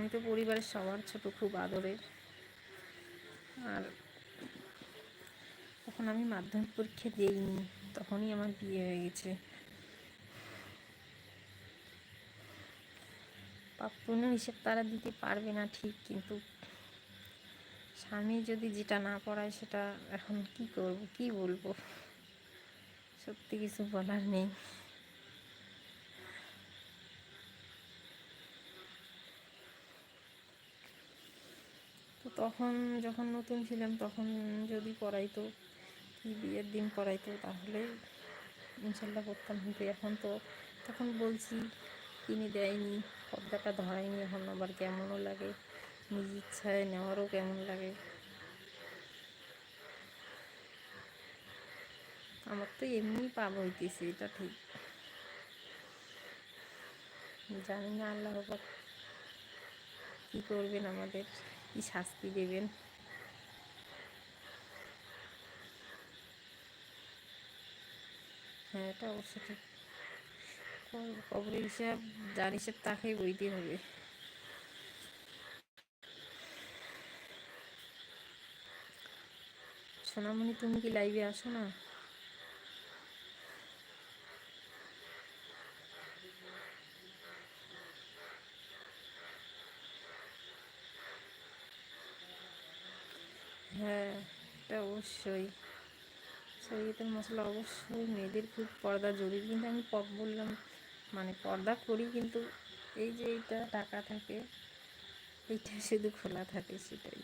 আমি তো পরিবারের সবার ছোট, খুব আদরের। আর তখন আমি মাধ্যমিক পরীক্ষা দিইনি, তখনই আমার বিয়ে হয়ে গেছে। পাপ্পুন্য হিসেব তারা দিতে পারবে না ঠিক, কিন্তু স্বামী যদি যেটা না পড়ায় সেটা এখন কি করব, কি বলব? সত্যি কিছু বলার নেই। তখন যখন নতুন ছিলাম, তখন যদি পড়াইতো, কি বিয়ের দিন পড়াইতো, তাহলে ইনশাল্লাহ করতাম কিন্তু এখন তো, তখন বলছি, কিনে দেয়নি, পর্দাটা ধরায়নি এখন আবার কেমনও লাগে, নিজ ইচ্ছায় নেওয়ারও কেমন লাগে। আমার তো এমনি পাপ হইতেছে, এটা ঠিক। জানি না, আল্লাহ কী করবেন আমাদের। কি শাস্তি দেবেন? হ্যাঁ এটা অবশ্য ঠিক। কবরের হিসাব, যার হিসাব তাকেই বইতে হবে। সোনামণি, তুমি কি লাইভে আসো না? হ্যাঁ এটা অবশ্যই। শরীরের মশলা অবশ্যই, মেয়েদের খুব পর্দা জরুরি। কিন্তু আমি পপ বললাম মানে পর্দা করি, কিন্তু এই যে এইটা টাকা থাকে, এইটা শুধু খোলা থাকে সেটাই।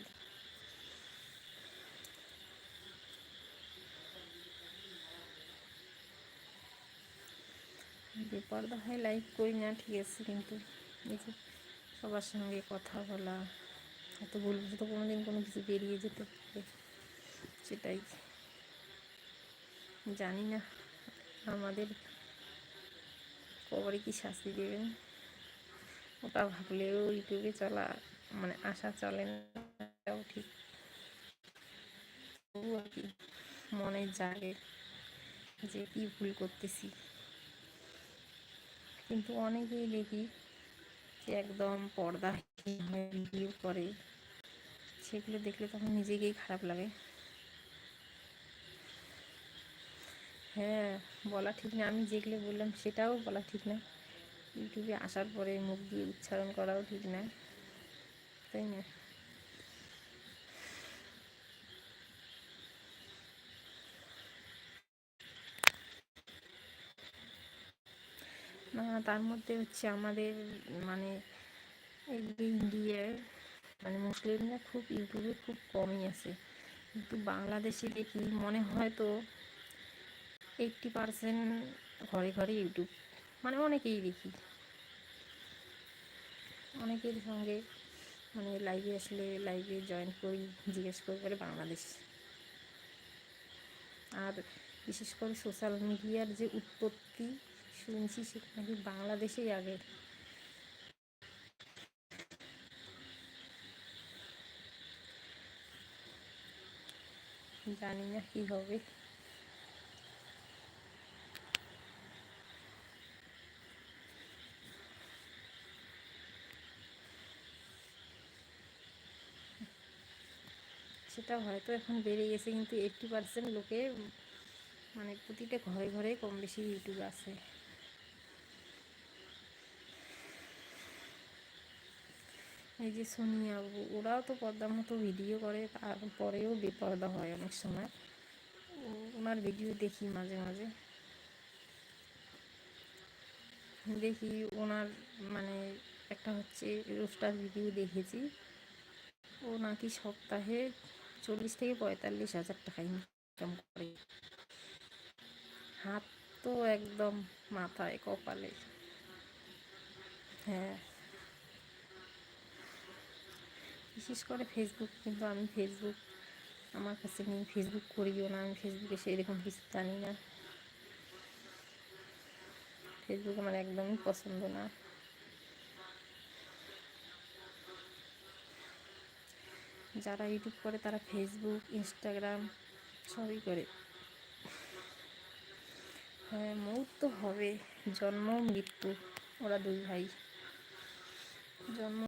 বেপর্দা হয় লাইভ করি না, ঠিক আছে, কিন্তু সবার সঙ্গে কথা বলা এত ভুল তো কোনোদিন কোনো কিছু বেরিয়ে যেতে পারে। সেটাই। জানি না আমাদের কবরে কি শাস্তি দেবেন। ওটা ভাবলেও ইউটিউবে চলা মানে আশা চলে না ঠিক। আর কি, মনে জাগে যে কি ভুল করতেছি। কিন্তু অনেকেই দেখি যে একদম পর্দা ভিডিও করে। সেগুলো দেখলে তখন নিজেকেই খারাপ লাগে। হ্যাঁ বলা ঠিক না। আমি যেগুলো বললাম সেটাও বলা ঠিক না। ইউটিউবে আসার পরে মুখ দিয়ে উচ্চারণ করাও ঠিক না। তাই না? না, তার মধ্যে হচ্ছে আমাদের মানে ইন্ডিয়ার মানে মুসলিমরা খুব ইউটিউবে খুব কমই আছে। কিন্তু বাংলাদেশে দেখি মনে হয় তো এইটটি পারসেন্ট ঘরে ঘরে ইউটিউব। মানে অনেকেই দেখি। অনেকের সঙ্গে মানে লাইভে আসলে লাইভে জয়েন করি, জিজ্ঞেস করে করে বাংলাদেশ। আর বিশেষ করে সোশ্যাল মিডিয়ার যে উৎপত্তি, শুনছি সেটা নাকি বাংলাদেশেই আগে জানি না কি হবে। সেটা হয়তো এখন বেড়ে গেছে, কিন্তু এইটটি পার্সেন্ট লোকে মানে প্রতিটা ঘরে ঘরে কম বেশি ইউটিউব আছে। এই যে সোনিয়া ওরাও তো পর্দার মতো ভিডিও করে, তারপরেও বেপর্দা হয় অনেক সময়। ওনার ভিডিও দেখি মাঝে মাঝে। দেখি ওনার মানে একটা হচ্ছে রোস্টার ভিডিও দেখেছি। ও নাকি সপ্তাহে চল্লিশ থেকে পঁয়তাল্লিশ হাজার টাকা ইনকাম করে। হাত তো একদম মাথায়, কপালে। হ্যাঁ। বিশেষ করে ফেসবুক কিন্তু আমি ফেসবুক আমার কাছে নেই। ফেসবুক করিও না, আমি ফেসবুকে সেরকম কিছু জানি না। ফেসবুক আমার একদমই পছন্দ না। যারা ইউটিউব করে, তারা ফেসবুক ইনস্টাগ্রাম সবই করে। হ্যাঁ মৌত তো হবে। জন্ম, মৃত্যু। ওরা দুই ভাই। জন্ম